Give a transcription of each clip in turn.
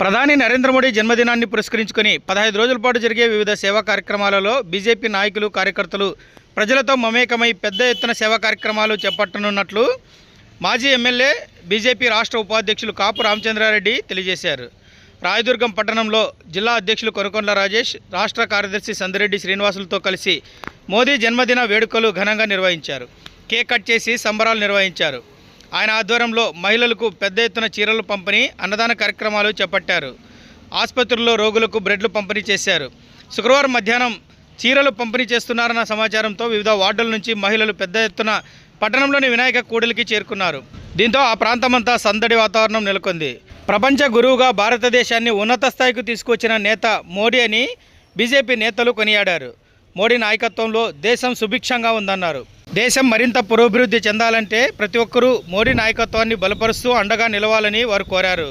ప్రధాని నరేంద్ర మోడీ జన్మదినాన్ని పురస్కరించుకొని పదహైదు రోజుల పాటు జరిగే వివిధ సేవా కార్యక్రమాలలో బీజేపీ నాయకులు కార్యకర్తలు ప్రజలతో మమేకమై పెద్ద ఎత్తున సేవా కార్యక్రమాలు చేపట్టనున్నట్లు మాజీ ఎమ్మెల్యే బీజేపీ రాష్ట్ర ఉపాధ్యక్షులు కాపు రామచంద్రారెడ్డి తెలియజేశారు. రాయదుర్గం పట్టణంలో జిల్లా అధ్యక్షులు కొనకొండల రాజేష్ రాష్ట్ర కార్యదర్శి సందిరెడ్డి శ్రీనివాసులతో కలిసి మోదీ జన్మదిన వేడుకలు ఘనంగా నిర్వహించారు. కేక్ కట్ చేసి సంబరాలు నిర్వహించారు. ఆయన ఆధ్వర్యంలో మహిళలకు పెద్ద ఎత్తున చీరలు పంపిణీ అన్నదాన కార్యక్రమాలు చేపట్టారు. ఆసుపత్రుల్లో రోగులకు బ్రెడ్లు పంపిణీ చేశారు. శుక్రవారం మధ్యాహ్నం చీరలు పంపిణీ చేస్తున్నారన్న సమాచారంతో వివిధ వార్డుల నుంచి మహిళలు పెద్ద ఎత్తున పట్టణంలోని వినాయక కూడలికి చేరుకున్నారు. దీంతో ఆ ప్రాంతమంతా సందడి వాతావరణం నెలకొంది. ప్రపంచ గురువుగా భారతదేశాన్ని ఉన్నత స్థాయికి తీసుకొచ్చిన నేత మోడీ అని బీజేపీ నేతలు కొనియాడారు. మోడీ నాయకత్వంలో దేశం సుభిక్షంగా ఉందన్నారు. దేశం మరింత పురోభివృద్ధి చెందాలంటే ప్రతి ఒక్కరూ మోడీ నాయకత్వాన్ని బలపరుస్తూ అండగా నిలవాలని వారు కోరారు.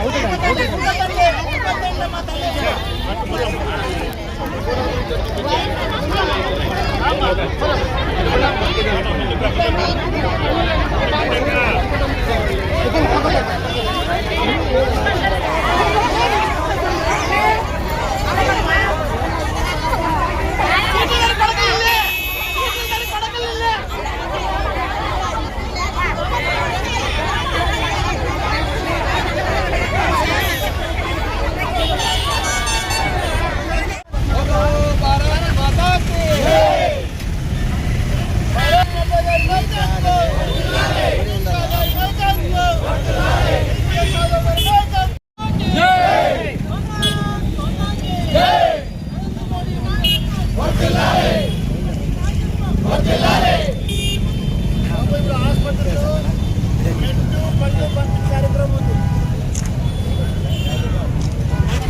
ఓకే ఉన్నమ్మా ఉన్నమ్మా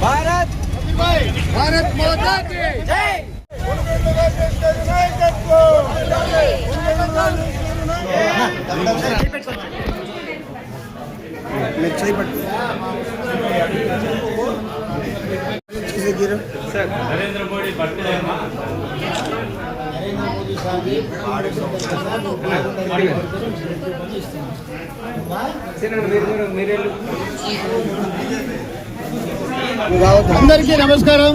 భారత్ భారత్ మాతా నరేంద్ర బర్త్డే అందరికీ నమస్కారం.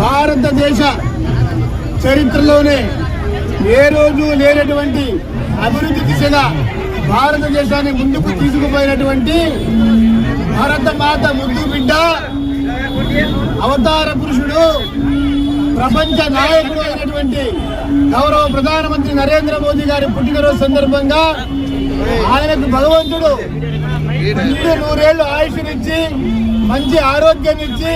భారతదేశ చరిత్రలోనే ఏ రోజు లేనటువంటి అభివృద్ధి దిశగా భారతదేశాన్ని ముందుకు తీసుకుపోయినటువంటి భారత మాత ముద్దు బిడ్డ అవతార పురుషుడు ప్రపంచ నాయకుడు అయినటువంటి గౌరవ ప్రధానమంత్రి నరేంద్ర మోదీ గారి పుట్టినరోజు సందర్భంగా ఆయనకు భగవంతుడు నిండు నూరేళ్ళు ఆయుష్నిచ్చి మంచి ఆరోగ్యాన్ని ఇచ్చి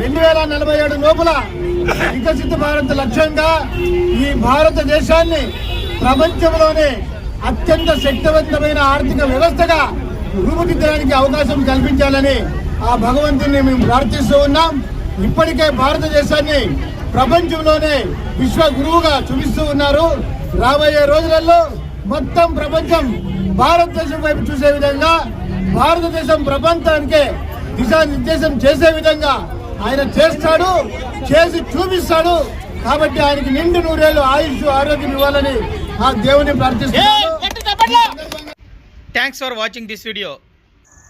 రెండు వేల నలభై ఏడు లోపల వికసిత భారత్ లక్ష్యంగా ఈ భారతదేశాన్ని ప్రపంచంలోనే అత్యంత శక్తివంతమైన ఆర్థిక వ్యవస్థగా రూపుదిద్దడానికి అవకాశం కల్పించాలని ఆ భగవంతుని మేము ప్రార్థిస్తూ ఉన్నాం. ఇప్పటికే భారతదేశాన్ని ప్రపంచంలోనే విశ్వ గురువుగా చూపిస్తూ ఉన్నారు. రాబోయే రోజులలో మొత్తం ప్రపంచం భారతదేశం వైపు చూసే విధంగా భారతదేశం ప్రపంచానికే దిశానిర్దేశం చేసే విధంగా ఆయన చేస్తాడు చేసి చూపిస్తాడు. కాబట్టి ఆయనకి నిండు నూరేళ్ళు ఆయుష్ ఆరోగ్యం ఇవ్వాలని ఆ దేవుని ప్రార్థిస్తున్నాను. Thanks for watching this video